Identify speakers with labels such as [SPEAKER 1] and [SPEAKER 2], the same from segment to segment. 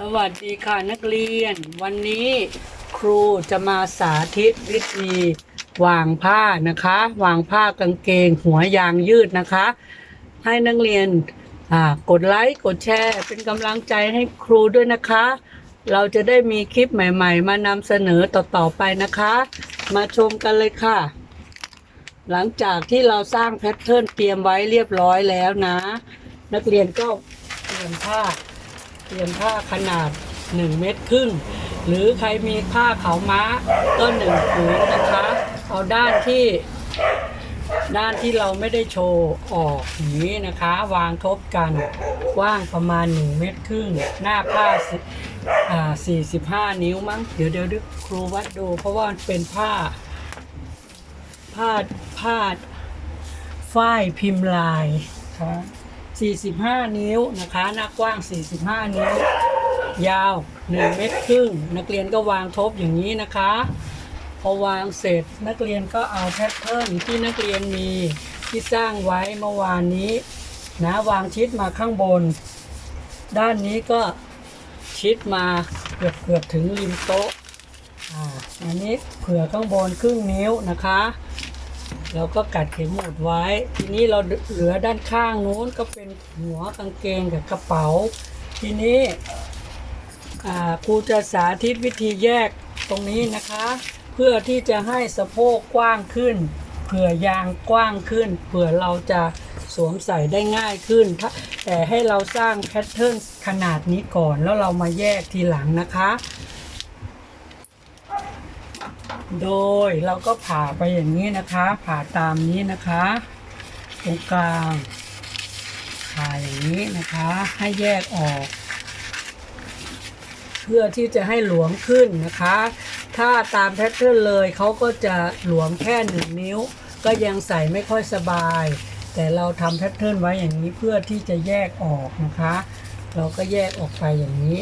[SPEAKER 1] สวัสดีค่ะนักเรียน วันนี้ครูจะมาสาธิตวิธีวางผ้านะคะ วางผ้ากางเกงหัวยางยืดนะคะ ให้นักเรียนกดไลค์กดแชร์ เป็นกำลังใจให้ครูด้วยนะคะ เราจะได้มีคลิปใหม่ ๆ มานำเสนอต่อๆไปนะคะ มาชมกันเลยค่ะ หลังจากที่เราสร้างแพทเทิร์นเตรียมไว้เรียบร้อยแล้วนะ นักเรียนก็เตรียมผ้า เตรียมผ้าขนาด 1 เมตรครึ่ง หรือใครมีผ้าขาวม้าก็หนึ่งผืนนะคะ เอาด้านที่ด้านที่เราไม่ได้โชว์ออกอย่างนี้นะคะ วางทบกันกว้างประมาณ 1 เมตรครึ่ง หน้าผ้าสิอ่า45นิ้วมั้ง เดี๋ยวเดี๋ยวดูครูวัดดู เพราะว่ามันเป็นผ้า ผ้าผ้าฝ้ายพิมพ์ลายนะคะ 45 นิ้วนะคะหน้ากว้าง 45 นิ้ว ยาว 1 เมตรครึ่ง นักเรียนก็วางทบอย่างนี้นะคะ พอวางเสร็จนักเรียนก็เอาแพทเทิร์นที่นักเรียนมีที่สร้างไว้เมื่อวานนี้นะวางชิดมาข้างบน ด้านนี้ก็ชิดมาเกือบเกือบถึงริมโต๊ะอ่าอันนี้เผื่อข้างบนครึ่งนิ้วนะคะ เราก็กัดเข็มหมุดไว้ ทีนี้เราเหลือด้านข้างนู้นก็เป็นหัวกางเกงกับกระเป๋า ทีนี้ครูจะสาธิตวิธีแยกตรงนี้นะคะ เพื่อที่จะให้สะโพกกว้างขึ้นเผื่อยางกว้างขึ้นเผื่อเราจะสวมใส่ได้ง่ายขึ้นแต่ให้เราสร้างแพทเทิร์นขนาดนี้ก่อนแล้วเรามาแยกทีหลังนะคะ โดยเราก็ผ่าไปอย่างนี้นะคะ ผ่าตามนี้นะคะตรงกลางผ่าอย่างนี้นะคะ ให้แยกออก เพื่อที่จะให้หลวมขึ้นนะคะ ถ้าตามแพทเทิร์นเลยเขาก็จะหลวมแค่หนึ่งนิ้ว ก็ยังใส่ไม่ค่อยสบาย แต่เราทำแพทเทิร์นไว้อย่างนี้เพื่อที่จะแยกออกนะคะ เราก็แยกออกไปอย่างนี้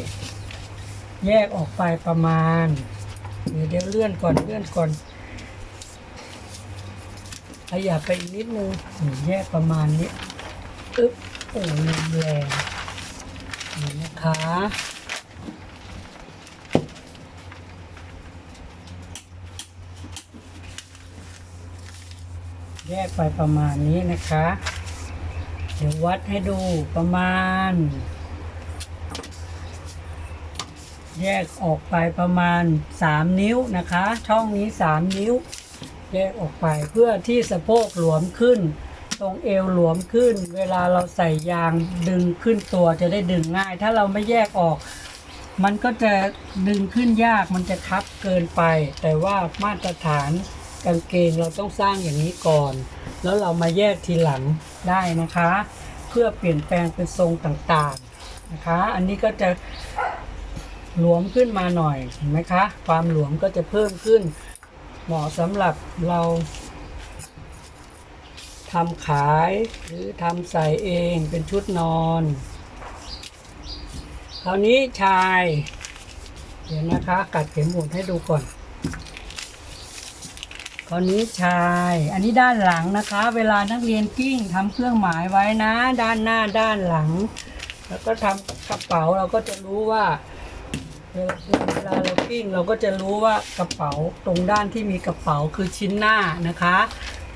[SPEAKER 1] แยกออกไปประมาณ เดี๋ยวเลื่อนก่อนเลื่อนก่อนขยับไปอีกนิดนึงแยกประมาณนี้อึ๊บโอ้ยลมแรงนี่นะคะแยกไปประมาณนี้นะคะ เดี๋ยววัดให้ดูประมาณ แยกออกไปประมาณ 3 นิ้วนะคะ ช่องนี้ 3 นิ้ว แยกออกไปเพื่อที่สะโพกหลวมขึ้น ตรงเอวหลวมขึ้น เวลาเราใส่ยางดึงขึ้นตัวจะได้ดึงง่าย ถ้าเราไม่แยกออก มันก็จะดึงขึ้นยากมันจะคับเกินไป แต่ว่ามาตรฐานกางเกงเราต้องสร้างอย่างนี้ก่อน แล้วเรามาแยกทีหลังได้นะคะ เพื่อเปลี่ยนแปลงเป็นทรงต่างๆนะคะ อันนี้ก็จะ หลวมขึ้นมาหน่อยเห็นไหมคะ ความหลวมก็จะเพิ่มขึ้น เหมาะสำหรับเราทำขายหรือทำใส่เองเป็นชุดนอน คราวนี้ชาย เดี๋ยวนะคะกัดเข็มหมุดให้ดูก่อน คราวนี้ชาย อันนี้ด้านหลังนะคะ เวลานักเรียนกิ้งทำเครื่องหมายไว้นะ ด้านหน้าด้านหลัง แล้วก็ทำกระเป๋าเราก็จะรู้ว่า เวลาเรากิ้งเราก็จะรู้ว่ากระเป๋าตรงด้านที่มีกระเป๋าคือชิ้นหน้านะคะ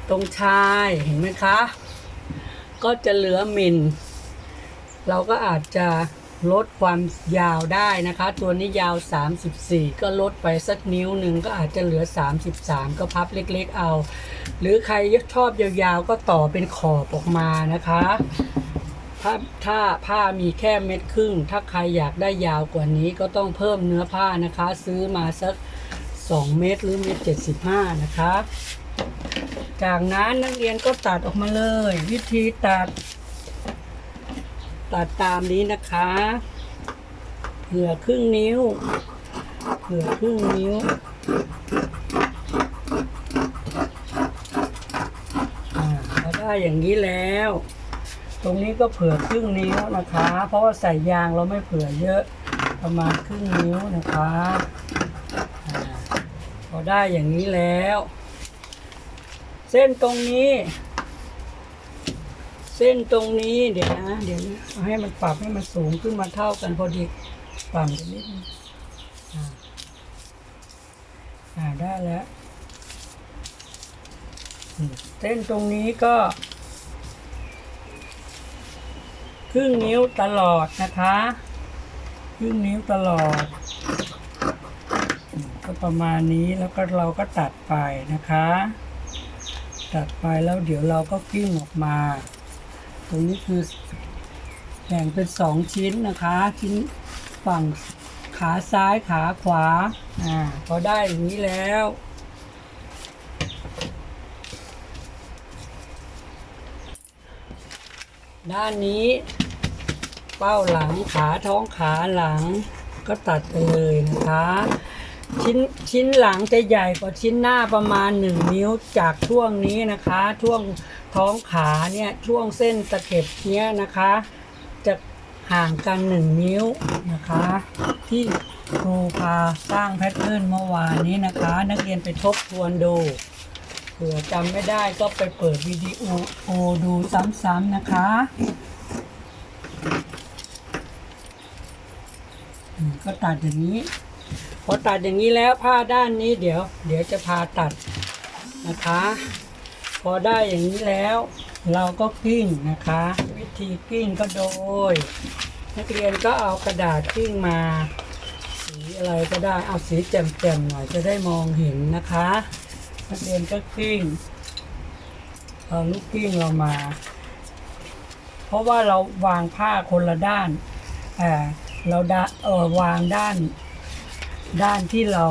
[SPEAKER 1] ตรงชายเห็นไหมคะ ก็จะเหลือมิลเราก็อาจจะลดความยาวได้นะคะ ตัวนี้ยาว 34 ก็ลดไปสักนิ้วหนึ่งก็อาจจะเหลือ 33 ก็พับเล็กๆเอา หรือใครชอบยาวๆก็ต่อเป็นขอบออกมานะคะ ถ้าถ้าผ้ามีแค่เม็ดครึ่ง ถ้าใครอยากได้ยาวกว่านี้ก็ต้องเพิ่มเนื้อผ้านะคะ ซื้อมาสัก 2 เมตรหรือเมตร75นะคะจากนั้นนักเรียนก็ตัดออกมาเลย วิธีตัด ตัดตามนี้นะคะเผื่อครึ่งนิ้วเผื่อครึ่งนิ้วอ่าพอได้อย่างนี้แล้ว ตรงนี้ก็เผื่อครึ่งนิ้วนะคะ เพราะว่าใส่ยางเราไม่เผื่อเยอะประมาณครึ่งนิ้วนะคะพอได้อย่างนี้แล้ว เส้นตรงนี้ เส้นตรงนี้เดี๋ยวนะเดี๋ยวนะให้มันปรับให้มันสูงขึ้นมาเท่ากันพอดีต่ำไปนิดนึงอ่าอ่าได้แล้วเส้นตรงนี้ก็ รึ่งนิ้วตลอดนะคะ ครึ่งนิ้วตลอด ก็ประมาณนี้แล้วก็เราก็ตัดไปนะคะ ตัดไปแล้วเดี๋ยวเราก็กิ้งออกมา ตรงนี้คือแบ่งเป็นสองชิ้นนะคะ ชิ้นฝั่งขาซ้ายขาขวา อ่า พอได้อย่างนี้แล้ว ด้านนี้ เป้าหลังขาท้องขาหลังก็ตัดไปเลยนะคะ ชิ้นชิ้นหลังจะใหญ่กว่าชิ้นหน้าประมาณ 1 นิ้วจากช่วงนี้นะคะ ช่วงท้องขาเนี่ยช่วงเส้นตะเข็บเนี้ยนะคะ จะห่างกัน 1 นิ้วนะคะ ที่ครูพาสร้างแพทเทิร์นเมื่อวานนี้นะคะ นักเรียนไปทบทวนดูเผื่อจำไม่ได้ก็ไปเปิดวิดีโอโอดูซ้ำๆนะคะ อืม ก็ตัดอย่างนี้ พอตัดอย่างนี้แล้วผ้าด้านนี้เดี๋ยว เดี๋ยวจะพาตัดนะคะ พอได้อย่างนี้แล้ว เราก็กิ้งนะคะ วิธีกิ้งก็โดย นักเรียนก็เอากระดาษกิ้งมา สีอะไรก็ได้เอาสีแจ่มๆหน่อยจะได้มองเห็นนะคะ นักเรียนก็กิ้งเอาลูกกิ้งเรามา เพราะว่าเราวางผ้าคนละด้านอ่า เราดาเออวางด้าน ด้านที่เรา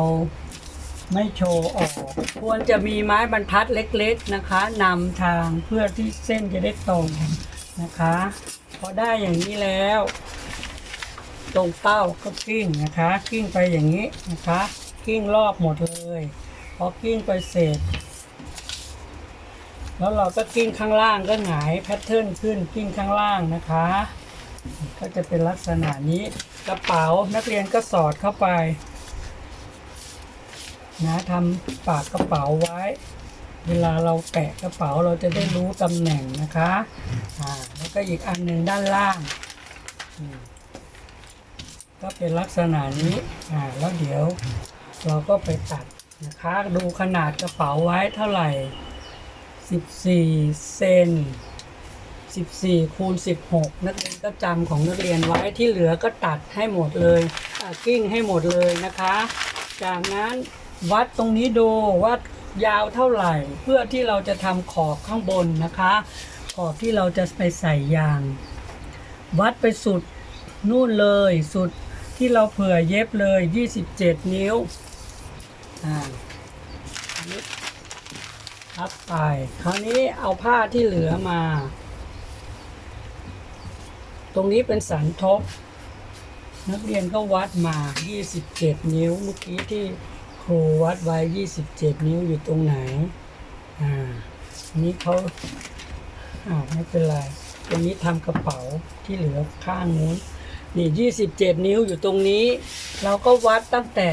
[SPEAKER 1] ไม่โชว์ออก ควรจะมีไม้บรรทัดเล็กๆนะคะนำทางเพื่อที่เส้นจะได้ตรงนะคะ พอได้อย่างนี้แล้ว ตรงเป้าก็กิ้งนะคะกิ้งไปอย่างนี้นะคะกิ้งรอบหมดเลยพอกิ้งไปเสร็จ แล้วเราก็กิ้งข้างล่างก็หงายแพทเทิร์นขึ้นกิ้งข้างล่างนะคะ ก็จะเป็นลักษณะนี้กระเป๋านักเรียนก็สอดเข้าไปนะทำปากกระเป๋าไว้ เวลาเราแกะกระเป๋าเราจะได้รู้ตำแหน่งนะคะอ่าแล้วก็อีกอันหนึ่งด้านล่างก็เป็นลักษณะนี้อ่าแล้วเดี๋ยวเราก็ไปตัดนะคะดูขนาดกระเป๋าไว้เท่าไหร่ 14 เซน 14คูณ16 นักเรียนก็จำของนักเรียนไว้ที่เหลือก็ตัดให้หมดเลยกิ้งให้หมดเลยนะคะ จากนั้นวัดตรงนี้ดูวัดยาวเท่าไหร่ เพื่อที่เราจะทำขอบข้างบนนะคะ ขอบที่เราจะไปใส่ยาง วัดไปสุดนู่นเลยสุดที่เราเผื่อเย็บเลย 27 นิ้วอ่าอันนี้พับไป คราวนี้เอาผ้าที่เหลือมา ตรงนี้เป็นสันทบ นักเรียนก็วัดมา 27 นิ้ว เมื่อกี้ที่ครูวัดไว้ 27 นิ้วอยู่ตรงไหน อ่าอันนี้เขาอ่าไม่เป็นไรตรงนี้ทำกระเป๋าที่เหลือข้างนู้น นี่ 27 นิ้วอยู่ตรงนี้ เราก็วัดตั้งแต่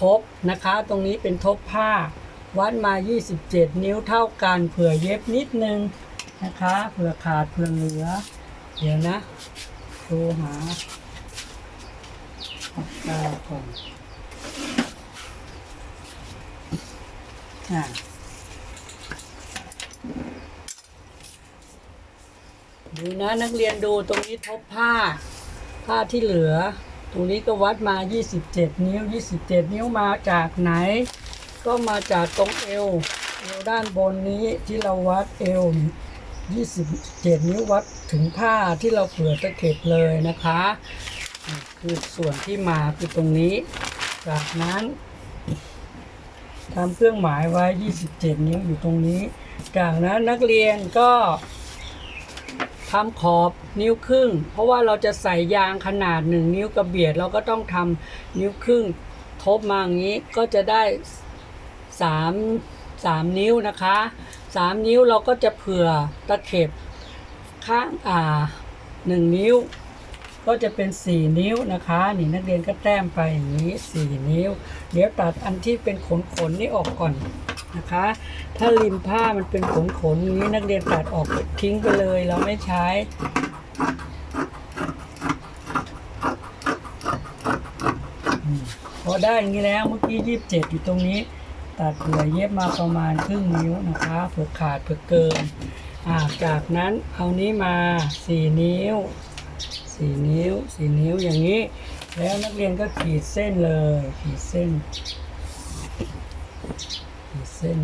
[SPEAKER 1] ทบนะคะ ตรงนี้เป็นทบผ้า วัดมา 27 นิ้วเท่ากันเผื่อเย็บนิดนึงนะคะ เผื่อขาดเผื่อเหลือ เดี๋ยวนะครูหาปากกาก่อนอะดูนะนักเรียนดูตรงนี้ทบผ้า ผ้าที่เหลือ ตรงนี้ก็วัดมา 27 นิ้ว 27 นิ้วมาจากไหน ก็มาจากตรงเอวเอวด้านบนนี้ที่เราวัดเอว 27 นิ้ววัดถึงผ้าที่เราเผื่อตะเข็บเลยนะคะ คือส่วนที่มาคือตรงนี้ จากนั้นทำเครื่องหมายไว้ 27 นิ้วอยู่ตรงนี้ จากนั้นนักเรียนก็ทำขอบนิ้วครึ่ง เพราะว่าเราจะใส่ยางขนาด 1 นิ้วกระเบียด เราก็ต้องทำนิ้วครึ่งทบมาอย่างนี้ก็จะได้สามสามนิ้วนะคะ สามนิ้วเราก็จะเผื่อตะเข็บข้างอ่าหนึ่งนิ้ว ก็จะเป็นสี่นิ้วนะคะนี่นักเรียนก็แต้มไปอย่างนี้สี่นิ้ว เดี๋ยวตัดอันที่เป็นขนขนนี่ออกก่อนนะคะ ถ้าริมผ้ามันเป็นขนขนนี้นักเรียนตัดออกทิ้งไปเลย เราไม่ใช้พอได้อย่างนี้แล้วเมื่อกี้ยี่สิบเจ็ดอยู่ตรงนี้ ตัดเผื่อเย็บมาประมาณครึ่งนิ้วนะคะเผื่อขาดเผื่อเกินาจากนั้นเอานี้มาสี่นิ้วสี่นิ้วสี่นิ้วอย่างนี้ แล้วนักเรียนก็ขีดเส้นเลย ขีดเส้น ขีดเส้น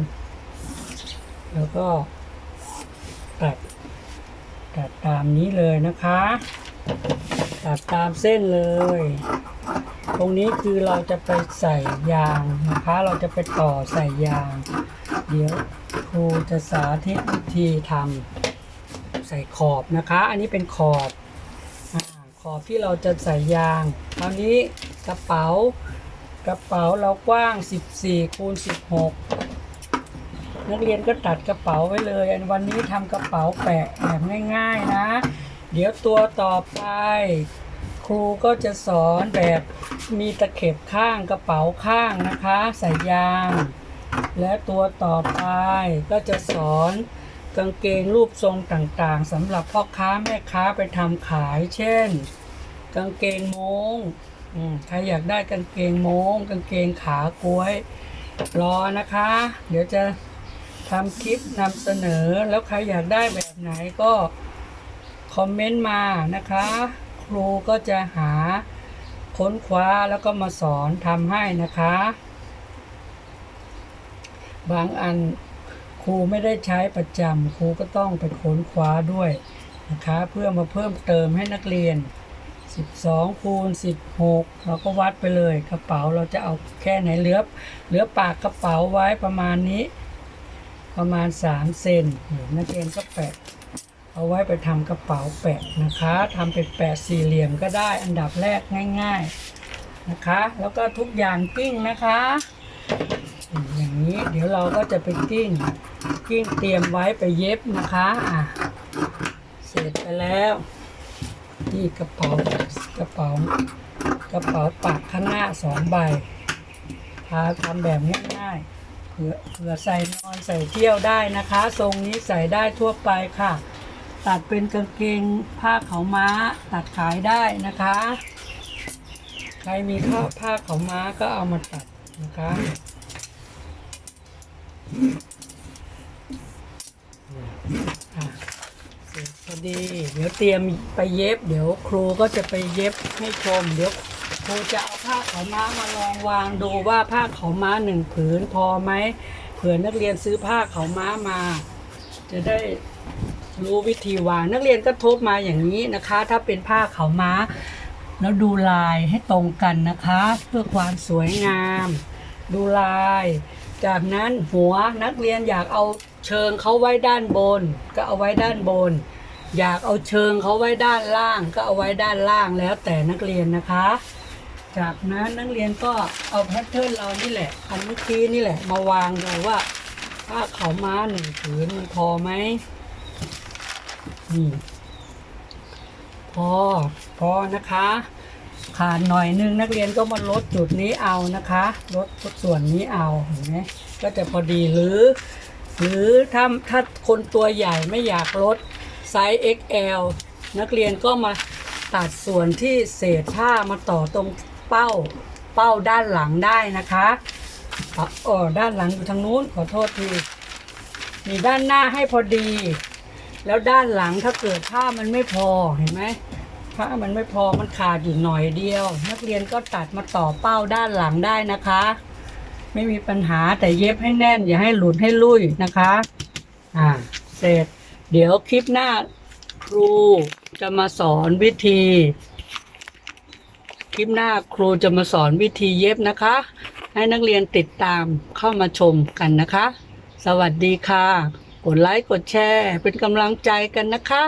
[SPEAKER 1] แล้วก็ตัดตัดตามนี้เลยนะคะ ตัดตามเส้นเลย ตรงนี้คือเราจะไปใส่ยางนะคะ เราจะไปต่อใส่ยาง เดี๋ยวครูจะสาธิตวิธีทำใส่ขอบนะคะ อันนี้เป็นขอบอขอบที่เราจะใส่ยางคราวนี้กระเป๋ากระเป๋าเรากว้าง 14คูณ16 นักเรียนก็ตัดกระเป๋าไว้เลยอันวันนี้ทำกระเป๋าแปะแบบง่าย ๆ นะ เดี๋ยวตัวต่อไป ครูก็จะสอนแบบมีตะเข็บข้างกระเป๋าข้างนะคะใส่ยาง และตัวต่อไปก็จะสอนกางเกงรูปทรงต่างๆสำหรับพ่อค้าแม่ค้าไปทำขาย เช่น กางเกงโม้งใครอยากได้กางเกงโม้งกางเกงขากล้วย รอนะคะ เดี๋ยวจะทำคลิปนำเสนอแล้วใครอยากได้แบบไหนก็คอมเมนต์มานะคะ รูก็จะหาค้นคว้าแล้วก็มาสอนทำให้นะคะ บางอันครูไม่ได้ใช้ประจำครูก็ต้องไปค้นคว้าด้วยนะคะ เพื่อมาเพิ่มเติมให้นักเรียน 12คูณ16 เราก็วัดไปเลยกระเป๋าเราจะเอาแค่ไหนเหลือเหลือปากกระเป๋าไว้ประมาณนี้ ประมาณ 3 เซนนักเรียนก็แปะ เอาไว้ไปทำกระเป๋าแปะนะคะทำเป็นแปะสี่เหลี่ยมก็ได้อันดับแรกง่าย ๆนะคะ แล้วก็ทุกอย่างกิ้งนะคะ อย่างนี้เดี๋ยวเราก็จะไปกิ้งกิ้งเตรียมไว้ไปเย็บนะคะอะเสร็จไปแล้วนี่กระเป๋ากระเป๋ากระเป๋าปักข้างหน้าสองใบพาทำแบบง่ายๆเผื่อเผื่อใส่นอนใส่เที่ยวได้นะคะ ทรงนี้ใส่ได้ทั่วไปค่ะ ตัดเป็นกางเกงผ้าเขาม้าตัดขายได้นะคะ ใครมีผ้าผ้าเขาม้าก็เอามาตัดนะคะอะเสร็จพอดีเดี๋ยวเตรียมไปเย็บ เดี๋ยวครูก็จะไปเย็บให้ชม เดี๋ยวครูจะเอาผ้าขาวม้ามาลองวางดูว่าผ้าขาวม้าหนึ่งผืนพอไหมเผื่อนักเรียนซื้อผ้าขาวม้ามา จะได้ รู้วิธีวางนักเรียนก็ทบมาอย่างนี้นะคะ ถ้าเป็นผ้าขาวม้า แล้วดูลายให้ตรงกันนะคะ เพื่อความสวยงาม ดูลาย จากนั้นหัวนักเรียนอยากเอาเชิงเขาไว้ด้านบน ก็เอาไว้ด้านบน อยากเอาเชิงเขาไว้ด้านล่าง ก็เอาไว้ด้านล่างแล้วแต่นักเรียนนะคะ จากนั้นนักเรียนก็เอาแพทเทิร์นเรานี่แหละอันเมื่อกี้นี่แหละมาวางดูว่าผ้าขาวม้าหนึ่งผืนมันพอไหม นี่พอพอนะคะขาดหน่อยนึงนักเรียนก็มาลดจุดนี้เอานะคะลดส่วนนี้เอาเห็นไหมก็จะพอดีหรือ หรือถ้าถ้าคนตัวใหญ่ไม่อยากลดไซส์ XL นักเรียนก็มาตัดส่วนที่เศษผ้ามาต่อตรงเป้าเป้าด้านหลังได้นะคะอ๋อด้านหลังอยู่ทางนู้นขอโทษทีมีด้านหน้าให้พอดี แล้วด้านหลังถ้าเกิดผ้ามันไม่พอเห็นไหมผ้ามันไม่พอมันขาดอยู่หน่อยเดียว นักเรียนก็ตัดมาต่อเป้าด้านหลังได้นะคะ ไม่มีปัญหาแต่เย็บให้แน่น อย่าให้หลุดให้ลุยนะคะ อ่า เสร็จ เดี๋ยวคลิปหน้าครูจะมาสอนวิธี คลิปหน้าครูจะมาสอนวิธีเย็บนะคะ ให้นักเรียนติดตามเข้ามาชมกันนะคะ สวัสดีค่ะ กดไลค์กดแชร์ เป็นกำลังใจกันนะคะ